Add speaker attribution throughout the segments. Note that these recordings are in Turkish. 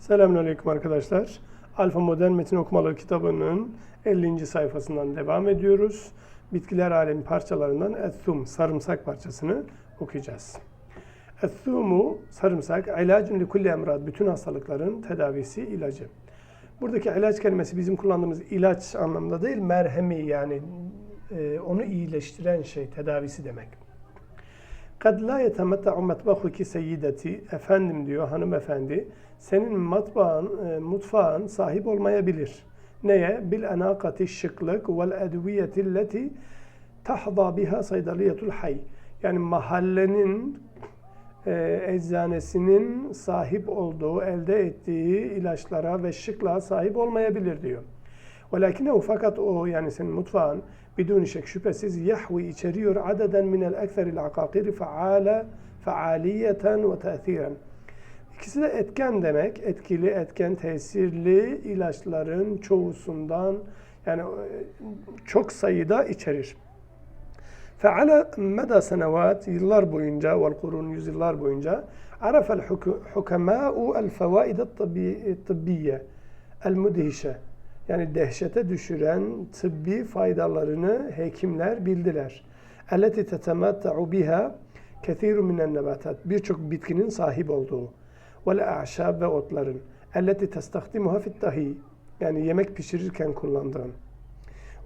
Speaker 1: Selamünaleyküm arkadaşlar. Alfa Modern Metin Okumaları kitabının 50. sayfasından devam ediyoruz. Bitkiler alemi parçalarından Ethum, sarımsak parçasını okuyacağız. Ethumu, sarımsak, ilacun li kulli emrad, bütün hastalıkların tedavisi, ilacı. Buradaki ilaç kelimesi bizim kullandığımız ilaç anlamında değil, merhemi yani e, onu iyileştiren şey, tedavisi demek. Kad la yetemetta'u metbahuki seyyideti. Efendim diyor hanımefendi. Senin matbağın, e, mutfağın sahip olmayabilir. Neye? Bil enakati şıklık vel edviyeti leti tahza biha saydaliyetul hay. Yani mahallenin e, eczanesinin sahip olduğu, elde ettiği ilaçlara ve şıklığa sahip olmayabilir diyor. Velakinehu fakat o yani senin mutfağın bidun şek şüphesiz yahvi içeriyor adeden minel ekseril akakiri faale faaliyeten ve te'thiren. İkisi de etken demek. Etkili, etken, tesirli ilaçların çoğusundan yani e, çok sayıda içerir. Feala meda senevat yıllar boyunca ve kurun yüzyıllar boyunca arafel hukemâ'u el fevaid tıbbiye el müdhişe yani dehşete düşüren tıbbi faydalarını hekimler bildiler. Elleti tetematta'u biha kethiru minen nebatat. Birçok bitkinin sahip olduğu. Vel a'şab ve otların. Elleti testahdimuha fit tahi. Yani yemek pişirirken kullandığın.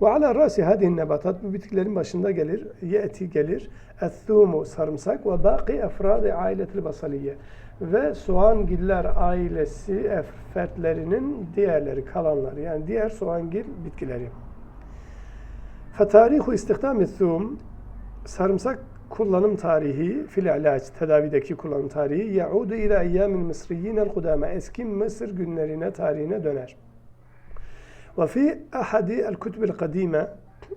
Speaker 1: Ve ala rasi hadihin nebatat bu bitkilerin başında gelir, yeti gelir. Ethumu sarımsak ve baki efradi ailetil basaliye ve soğangiller ailesi fertlerinin diğerleri kalanları yani diğer soğangil bitkileri. Fatarihu istihdam thum sarımsak kullanım tarihi fil ilaç tedavideki kullanım tarihi yaudu ila eyyamin mısriyin el kudama eski Mısır günlerine tarihine döner. Ve fi ahadi el kutubil kadime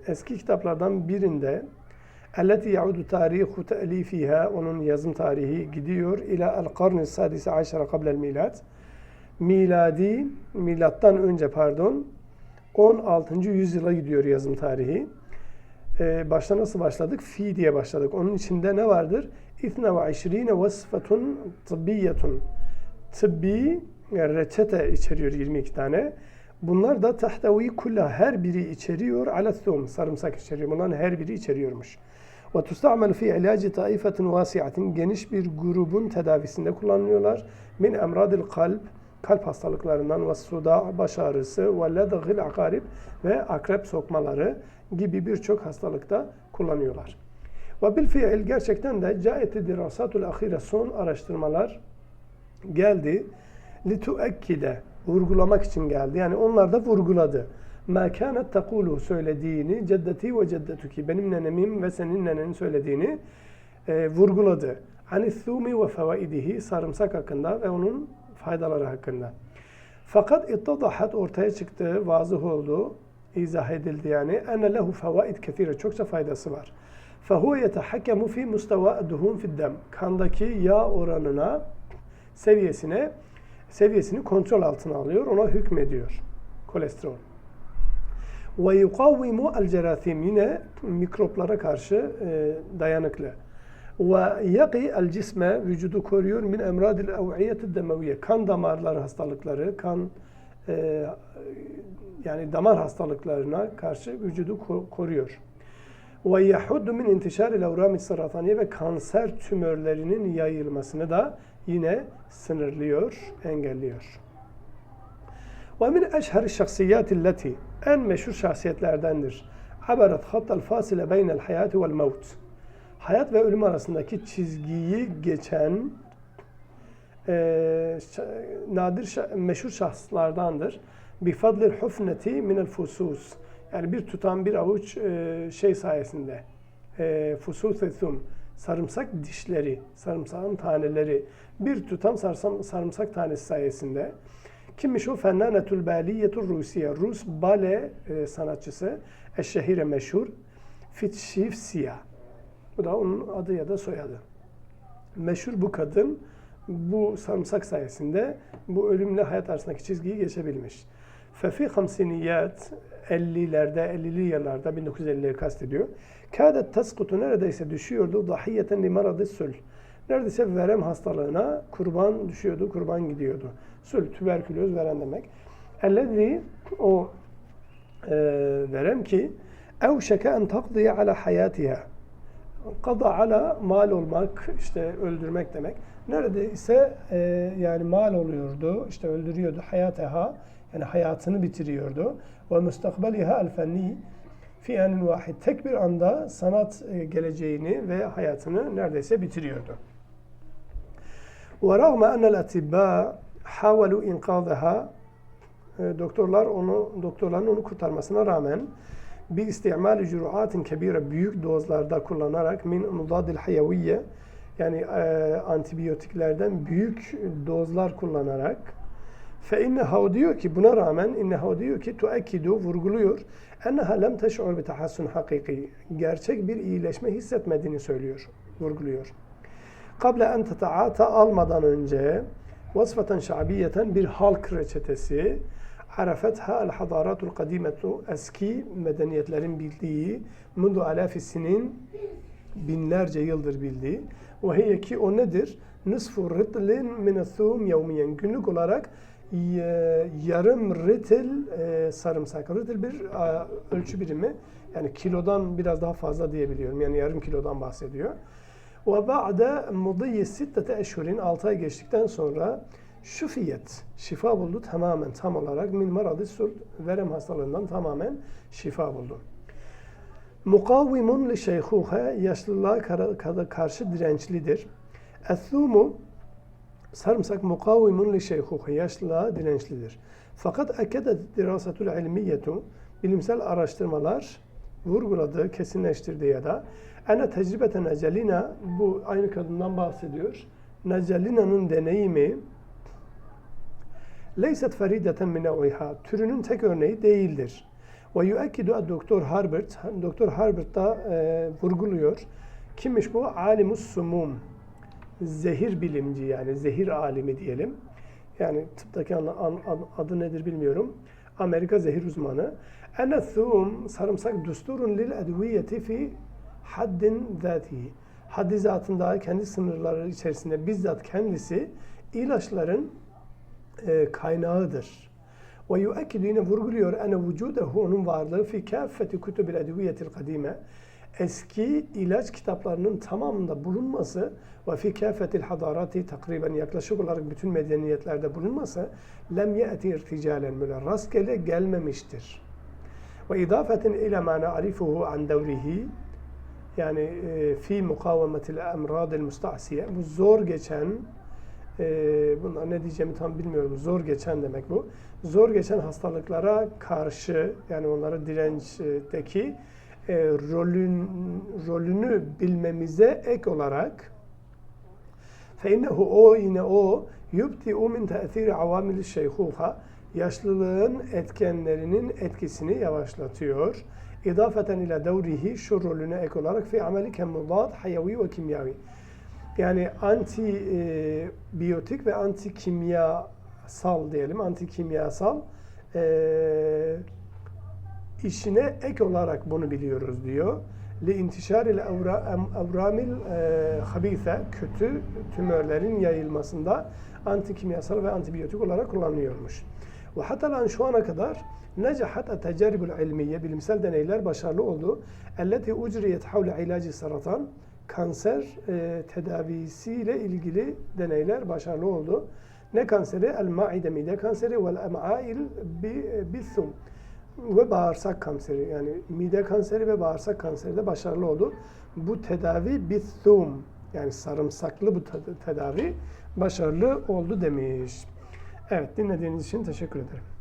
Speaker 1: eski kitaplardan birinde Elleti yaudu tarihu te'lifiha onun yazım tarihi gidiyor ila el karni sadise aşara kablel milat. Miladi milattan önce pardon 16. yüzyıla gidiyor yazım tarihi. Ee, başta nasıl başladık? Fi diye başladık. Onun içinde ne vardır? İthne ve işrine vasfetun tıbbiyetun. Tıbbi reçete içeriyor 22 tane. Bunlar da tahtevi kulla her biri içeriyor. Alethum sarımsak içeriyor. Bunların her biri içeriyormuş. Ve tusta'mel fi ilacı taifetin vasiatin geniş bir grubun tedavisinde kullanılıyorlar. Min emradil kalp kalp hastalıklarından ve suda baş ağrısı ve ledgil akarib ve akrep sokmaları gibi birçok hastalıkta kullanıyorlar. Ve bil fiil gerçekten de caeti dirasatul ahire son araştırmalar geldi. Li tuekkide vurgulamak için geldi. Yani onlar da vurguladı. Ma kânet tekulu söylediğini ceddeti ve ceddetuki benim nenemin ve senin nenenin söylediğini e, vurguladı. Anithumi ve fevaidihi sarımsak hakkında ve onun faydaları hakkında. Fakat ittadahat ortaya çıktı, vazıh oldu, izah edildi yani. Enne lehu fevaid kethire, çokça faydası var. فَهُوَ يَتَحَكَّمُ فِي مُسْتَوَى الدُّهُمْ فِي الدَّمْ Kandaki yağ oranına, seviyesine, seviyesini kontrol altına alıyor, ona hükmediyor. Kolesterol. Ve yuqavvimu el cerathim yine mikroplara karşı e, dayanıklı. Ve yaqi el cisme vücudu koruyor min emradil ev'iyeti demeviye. Kan damarları hastalıkları, kan e, yani damar hastalıklarına karşı vücudu koruyor. Ve yahuddu min intişaril evrami sarataniye ve kanser tümörlerinin yayılmasını da yine sınırlıyor, engelliyor. Ve min eşheri şahsiyati leti en meşhur şahsiyetlerdendir. Haberat hattal fasile beynel hayati vel. Hayat ve ölüm arasındaki çizgiyi geçen e, nadir meşhur şahıslardandır. Bi fadlil hufneti minel fusus. Yani bir tutan bir avuç e, şey sayesinde. E, fusus thum. Sarımsak dişleri, sarımsağın taneleri. Bir tutam sarımsak tanesi sayesinde Kimmiş o? Fennanetül Baliyetur Rusiye. Rus bale e, sanatçısı. Eşşehire meşhur. Fitşivsiya. Bu da onun adı ya da soyadı. Meşhur bu kadın bu sarımsak sayesinde bu ölümle hayat arasındaki çizgiyi geçebilmiş. Fefi hamsiniyat 50'lerde, 50'li yıllarda 1950'leri kastediyor. Kâdet taskutu neredeyse düşüyordu dahiyeten li sül. neredeyse verem hastalığına kurban düşüyordu, kurban gidiyordu. Sül, tüberküloz veren demek. Ellezî o e, verem ki evşeke en takdiye ala hayatiha. Kada ala mal olmak, işte öldürmek demek. Neredeyse e, yani mal oluyordu, işte öldürüyordu hayateha, yani hayatını bitiriyordu. Ve müstakbeliha el fenni fi enin vahid. Tek bir anda sanat e, geleceğini ve hayatını neredeyse bitiriyordu. Ve rağme enel atibba havalu inkazaha e, doktorlar onu doktorların onu kurtarmasına rağmen bir istimal curuatin kebire büyük dozlarda kullanarak min mudadil hayaviye yani e, antibiyotiklerden büyük dozlar kullanarak fe inneha diyor ki buna rağmen inneha diyor ki tuakkidu vurguluyor enneha lem teş'ur bi tahassun hakiki gerçek bir iyileşme hissetmediğini söylüyor vurguluyor. Kable en tetaata almadan önce vasfeten şa'biyeten bir halk reçetesi arafetha el hadaratul kadimetu eski medeniyetlerin bildiği mundu alafi sinin binlerce yıldır bildiği ve hiye ki o nedir? Nisfu ritlin minethum yevmiyen günlük olarak yarım ritil e, sarımsak. Ritil bir ölçü birimi. Yani kilodan biraz daha fazla diyebiliyorum. Yani yarım kilodan bahsediyor. Ve ba'de mudiyye sittete eşhurin 6 ay geçtikten sonra şüfiyet, şifa buldu tamamen tam olarak min maradı surt verem hastalığından tamamen şifa buldu. Mukavvimun li şeyhuha yaşlılığa karşı dirençlidir. Ethumu sarımsak mukavvimun li şeyhuha yaşlılığa dirençlidir. Fakat ekedet dirasatul ilmiyetu bilimsel araştırmalar vurguladı, kesinleştirdi ya da ene tecrübeten ecelina bu aynı kadından bahsediyor. Necelina'nın deneyimi leyset ferideten min nev'iha türünün tek örneği değildir. Ve yuekkidu Doktor Harbert Doktor Harbert da e, vurguluyor. Kimmiş bu? Alimus sumum. Zehir bilimci yani zehir alimi diyelim. Yani tıptaki an- an- adı nedir bilmiyorum. Amerika zehir uzmanı. Ene thum sarımsak dusturun lil edviyeti fi haddin zatihi. Haddi zatında kendi sınırları içerisinde bizzat kendisi ilaçların e, kaynağıdır. Ve yuekkidu yine vurguluyor ene vücudehu onun varlığı fi kâffeti kutubil edviyetil kadime eski ilaç kitaplarının tamamında bulunması ve fi kâffetil hadarati takriben yaklaşık olarak bütün medeniyetlerde bulunması lem ye'ti irticalen böyle rastgele gelmemiştir. Ve idafeten ile ma na'rifuhu an devrihi yani e, fi mukavemetil emradil mustasiye bu zor geçen e, bunlar ne diyeceğimi tam bilmiyorum. Zor geçen demek bu. Zor geçen hastalıklara karşı yani onlara dirençteki e, rolün rolünü bilmemize ek olarak feinnehu o yine o yubti'u min te'thiri avamil şeyhuha yaşlılığın etkenlerinin etkisini yavaşlatıyor. İdafeten ile devrihi şu rolüne ek olarak fi ameli kemmudat hayavi ve kimyavi. Yani anti e, ve anti kimyasal diyelim, anti kimyasal e, işine ek olarak bunu biliyoruz diyor. Li intişaril evramil e, habise kötü tümörlerin yayılmasında anti kimyasal ve antibiyotik olarak kullanılıyormuş. Ve hatta şu ana kadar necahat teceribul ilmiye bilimsel deneyler başarılı oldu. Elleti ucriyet havle ilacı saratan kanser e, tedavisiyle ilgili deneyler başarılı oldu. Ne kanseri? El maide mide kanseri vel em'ail bi bisum ve bağırsak kanseri yani mide kanseri ve bağırsak kanseri de başarılı oldu. Bu tedavi bisum yani sarımsaklı bu tedavi başarılı oldu demiş. Evet dinlediğiniz için teşekkür ederim.